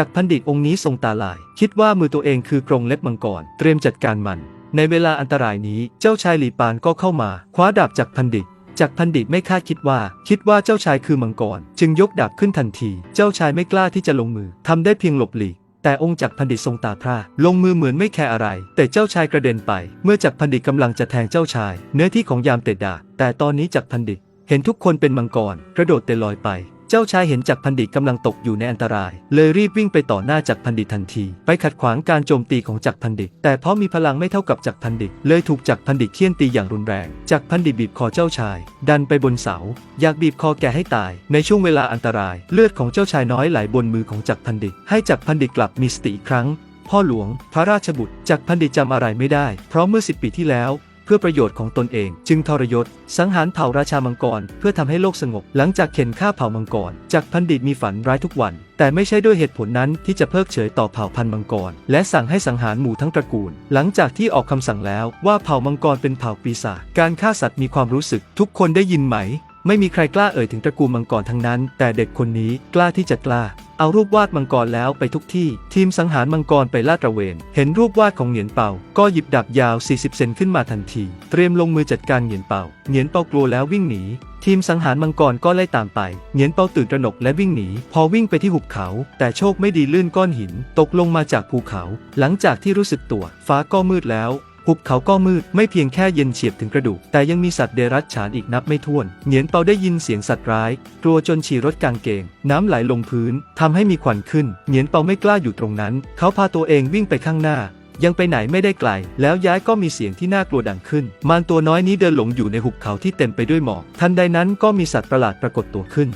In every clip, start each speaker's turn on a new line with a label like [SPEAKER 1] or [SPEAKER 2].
[SPEAKER 1] จากพันดิตองค์นี้ทรงตาลาย คิดว่ามือตัวเองคือกรงเล็บมังกร เตรียมจัดการมัน ในเวลาอันตรายนี้เจ้าชายหลีปานก็เข้ามา คว้าดาบจากพันดิตจากพันดิตไม่คาดคิดว่า คิดว่าเจ้าชายคือมังกร จึงยกดาบขึ้นทันที เจ้าชายไม่กล้าที่จะลงมือทำได้เพียงหลบหลีกแต่องค์จักรพันดิตทรงตาพร่าลงมือเหมือนไม่แคร์อะไร แต่เจ้าชายกระเด็นไป เมื่อจักรพันดิตกำลังจะแทงเจ้าชาย เนื้อที่ของยามเตะดาแต่ตอนนี้จักรพันดิตเห็นทุกคนเป็นมังกร กระโดดเตะลอยไป เจ้าชายเห็นจักรพันดิตกำลังตกอยู่ในอันตราย เลยรีบวิ่งไปต่อหน้าจักรพันดิตทันที ไปขัดขวางการโจมตีของจักรพันดิต แต่เพราะมีพลังไม่เท่ากับจักรพันดิต เลยถูกจักรพันดิตเคี่ยนตีอย่างรุนแรง จักรพันดิตบีบคอเจ้าชาย ดันไปบนเสา อยากบีบคอแกให้ตาย ในช่วงเวลาอันตราย เลือดของเจ้าชายน้อยไหลบนมือของจักรพันดิต ให้จักรพันดิตกลับมีสติอีกครั้ง พ่อหลวง พระราชบุตร จักรพันดิตจำอะไรไม่ได้ เพราะเมื่อสิบปีที่แล้ว พื่อประโยชน์ของตนเอง จึงทรยศ สังหารเผ่าราชามังกร เพื่อทำให้โลกสงบ หลังจากเข็นฆ่าเผ่ามังกรจักรพันดิตมีฝันร้ายทุกวัน แต่ไม่ใช่ด้วยเหตุผลนั้นที่จะเพิกเฉยต่อเผ่าพันธุ์มังกร และสั่งให้สังหารหมู่ทั้งตระกูล หลังจากที่ออกคำสั่งแล้วว่าเผ่ามังกรเป็นเผ่าปีศาจการฆ่าสัตว์มีความรู้สึก ทุกคนได้ยินไหม ไม่มีใครกล้าเอ่ยถึงตระกูลมังกรทั้งนั้น แต่เด็กคนนี้กล้าที่จะกล้า เอารูปวาดมังกรแล้วไปทุกที่ ทีมสังหารมังกรไปลาดตระเวน เห็นรูปวาดของเหงียนเปา ก็หยิบดาบยาว 40 เซนขึ้นมาทันที เตรียมลงมือจัดการเหงียนเปา เหงียนเปากลัวแล้ววิ่งหนีทีมสังหารมังกรก็ไล่ตามไป เหงียนเปาตื่นตระหนกและวิ่งหนี พอวิ่งไปที่หุบเขา แต่โชคไม่ดีลื่นก้อนหิน ตกลงมาจากภูเขา หลังจากที่รู้สึกตัว ฟ้าก็มืดแล้ว หุบเขาก็มืดไม่เพียงแค่เย็นเฉียบถึงกระดูก แต่ยังมีสัตว์เดรัจฉานอีกนับไม่ถ้วน เหงียนเปาได้ยินเสียงสัตว์ร้าย กลัวจนฉี่รถกางเกง น้ำไหลลงพื้นทำให้มีควันขึ้น เหงียนเปาไม่กล้าอยู่ตรงนั้น เขาพาตัวเองวิ่งไปข้างหน้ายังไปไหนไม่ได้ไกล แล้วย้ายก็มีเสียงที่น่ากลัวดังขึ้น มารตัวน้อยนี้เดินหลงอยู่ในหุบเขาที่เต็มไปด้วยหมอก ทันใดนั้นก็มีสัตว์ประหลาดปรากฏตัวขึ้น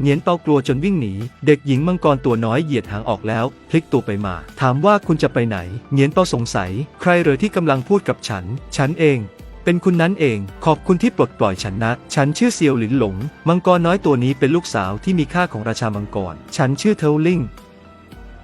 [SPEAKER 1] เหงียนเปากลัวจนวิ่งหนี เด็กหญิงมังกรตัวน้อยเหยียดหางออกแล้วพลิกตัวไปมา ถามว่าคุณจะไปไหน เหงียนเปาสงสัย ใครเหรอที่กำลังพูดกับฉัน ฉันเอง เป็นคุณนั้นเอง ขอบคุณที่ปลดปล่อยฉันนะ ฉันชื่อเซียวหลินหลง มังกรน้อยตัวนี้เป็นลูกสาวที่มีค่าของราชามังกร ฉันชื่อเทลลิง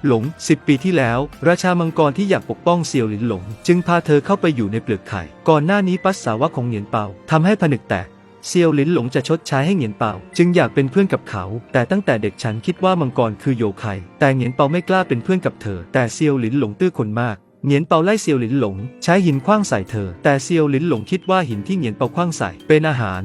[SPEAKER 1] หลง 10 ปีที่แล้ว ราชามังกรที่อยากปกป้องเซียวหลินหลง จึงพาเธอเข้าไปอยู่ในเปลือกไข่ ก่อนหน้านี้ปัสสาวะของเหงียนเปาทำให้ผนึกแตก เซียวหลินหลงจะชดใช้ให้เหงียนเปาจึงอยากเป็นเพื่อนกับเขา แต่ตั้งแต่เด็กฉันคิดว่ามังกรคือโยไคแต่เหงียนเปาไม่กล้าเป็นเพื่อนกับเธอ แต่เซียวหลินหลงตื้อคนมากเหงียนเปาไล่เซียวหลินหลง ใช้หินขว้างใส่เธอ แต่เซียวหลินหลงคิดว่าหินที่เหงียนเปาขว้างใส่เป็นอาหาร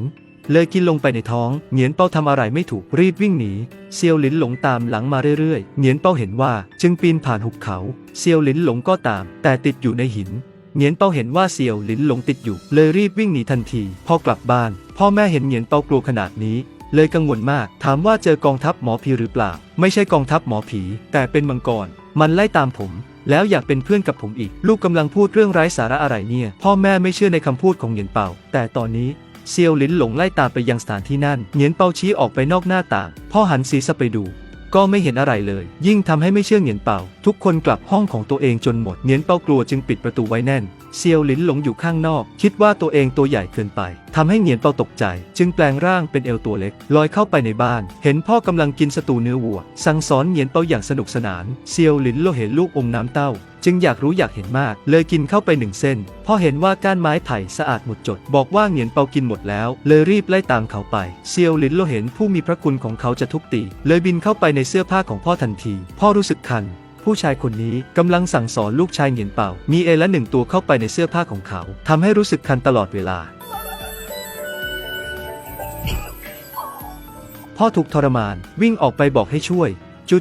[SPEAKER 1] เลยกินลงไปในท้อง เหงียนเปาทำอะไรไม่ถูกรีบวิ่งหนีเซียวหลินหลงตามหลังมาเรื่อยๆ เหงียนเปาเห็นว่า จึงปีนผ่านหุบเขา เซียวหลินหลงก็ตาม แต่ติดอยู่ในหิน เหงียนเปาเห็นว่าเซียวหลินหลงติดอยู่ เลยรีบวิ่งหนีทันที พอกลับบ้าน พ่อแม่เห็นเหงียนเปากลัวขนาดนี้ เลยกังวลมาก ถามว่าเจอกองทัพหมอผีหรือเปล่า ไม่ใช่กองทัพหมอผี แต่เป็นมังกร มันไล่ตามผม แล้วอยากเป็นเพื่อนกับผมอีก ลูกกำลังพูดเรื่องไร้สาระอะไรเนี่ย พ่อแม่ไม่เชื่อในคำพูดของเหงียนเปา แต่ตอนนี้เซียวหลินหลงไล่ตามไปยังสถานที่นั่น เหงียนเปาชี้ออกไปนอกหน้าต่าง พ่อหันศีรษะไปดู ก็ไม่เห็นอะไรเลย ยิ่งทำให้ไม่เชื่อเหงียนเปาทุกคนกลับห้องของตัวเองจนหมดเหงียนเปากลัวจึงปิดประตูไว้แน่นเซียวหลินหลงอยู่ข้างนอก คิดว่าตัวเองตัวใหญ่เกินไปทำให้เหงียนเปาตกใจ จึงแปลงร่างเป็นเอลตัวเล็ก ลอยเข้าไปในบ้าน เห็นพ่อกำลังกินสตูเนื้อวัว สั่งสอนเหงียนเปาอย่างสนุกสนานเซียวหลินโลเห็นลูกอมน้ำเต้า จึงอยากรู้อยากเห็นมาก เลยกินเข้าไปหนึ่งเส้น พอเห็นว่าก้านไม้ไผ่สะอาดหมดจด บอกว่าเหงียนเปากินหมดแล้ว เลยรีบไล่ตามเขาไป เซียวหลินโลเห็นผู้มีพระคุณของเขาจะทุบตี เลยบินเข้าไปในเสื้อผ้าของพ่อทันที พ่อรู้สึกคันผู้ชายคนนี้กำลังสั่งสอนลูกชายเหงียนเป่า มีเอละหนึ่งตัวเข้าไปในเสื้อผ้าของเขาทำให้รู้สึกคันตลอดเวลา พ่อถูกทรมานวิ่งออกไปบอกให้ช่วย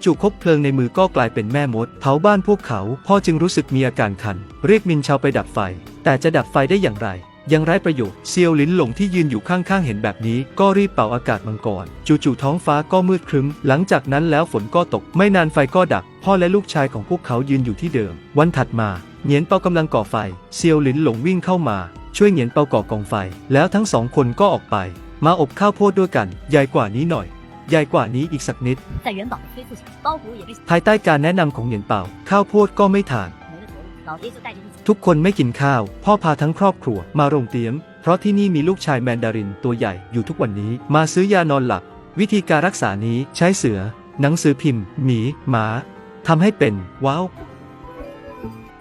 [SPEAKER 1] จู่ๆคบเพลิงในมือก็กลายเป็นแม่มดเผาบ้านพวกเขาพ่อจึงรู้สึกมีอาการคัน เรียกมินชาวไปดับไฟ แต่จะดับไฟได้อย่างไร ยังไร้ประโยชน์เซียวหลินหลงที่ยืนอยู่ข้างๆเห็นแบบนี้ ก็รีบเป่าอากาศมังกร จู่ๆท้องฟ้าก็มืดครึ้ม หลังจากนั้นแล้วฝนก็ตก ไม่นานไฟก็ดับ พ่อและลูกชายของพวกเขายืนอยู่ที่เดิม วันถัดมาเหงียนเปากำลังก่อไฟเซียวหลินหลงวิ่งเข้ามา ช่วยเหงียนเปาก่อกองไฟ แล้วทั้งสองคนก็ออกไป มาอบข้าวโพดด้วยกัน ใหญ่กว่านี้หน่อย ใหญ่กว่านี้อีกสักนิด ภายใต้การแนะนำของเหยียนเป่า ข้าวโพดก็ไม่ทาน ทุกคนไม่กินข้าว พ่อพาทั้งครอบครัวมาโรงเตี๊ยม เพราะที่นี่มีลูกชายแมนดารินตัวใหญ่อยู่ทุกวันนี้ มาซื้อยานอนหลับ วิธีการรักษานี้ใช้เสือ หนังสือพิมพ์ หมี หมาทำให้เป็น ว้าว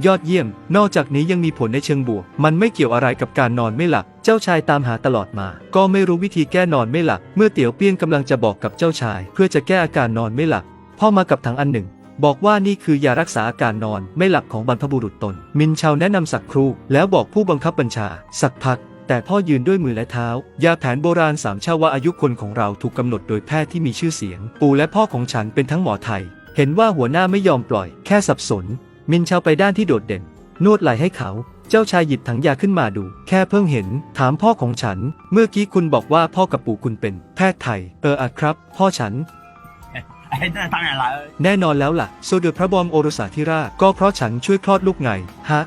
[SPEAKER 1] ยอดเยี่ยม นอกจากนี้ยังมีผลในเชิงบวก มันไม่เกี่ยวอะไรกับการนอนไม่หลับ เจ้าชายตามหาตลอดมา ก็ไม่รู้วิธีแก้นอนไม่หลับ เมื่อเตี๋ยวเปี้ยนกำลังจะบอกกับเจ้าชาย เพื่อจะแก้อาการนอนไม่หลับ พ่อมากับถังอันหนึ่ง บอกว่านี่คือยารักษาอาการนอนไม่หลับของบรรพบุรุษตน มินชาวแนะนำสักครู่ แล้วบอกผู้บังคับบัญชา สักพักแต่พ่อยืนด้วยมือและเท้า ยาแผนโบราณสามชื่อว่าอายุคนของเราถูกกำหนดโดยแพทย์ที่มีชื่อเสียง ปู่และพ่อของฉันเป็นทั้งหมอไทย เห็นว่าหัวหน้าไม่ยอมปล่อย แค่สับสน มินเชาไปด้านที่โดดเด่น นวดไหล่ให้เขา เจ้าชายหยิบถังยาขึ้นมาดู แค่เพิ่งเห็น ถามพ่อของฉัน เมื่อกี้คุณบอกว่าพ่อกับปู่คุณเป็น แพทย์ไทย เอออะครับ พ่อฉัน
[SPEAKER 2] 哎，那当然了。
[SPEAKER 1] แน่นอนแล้วล่ะ โซเดอพระบอมโอรสาธิราชก็เพราะฉันช่วยคลอดลูกไง ฮะ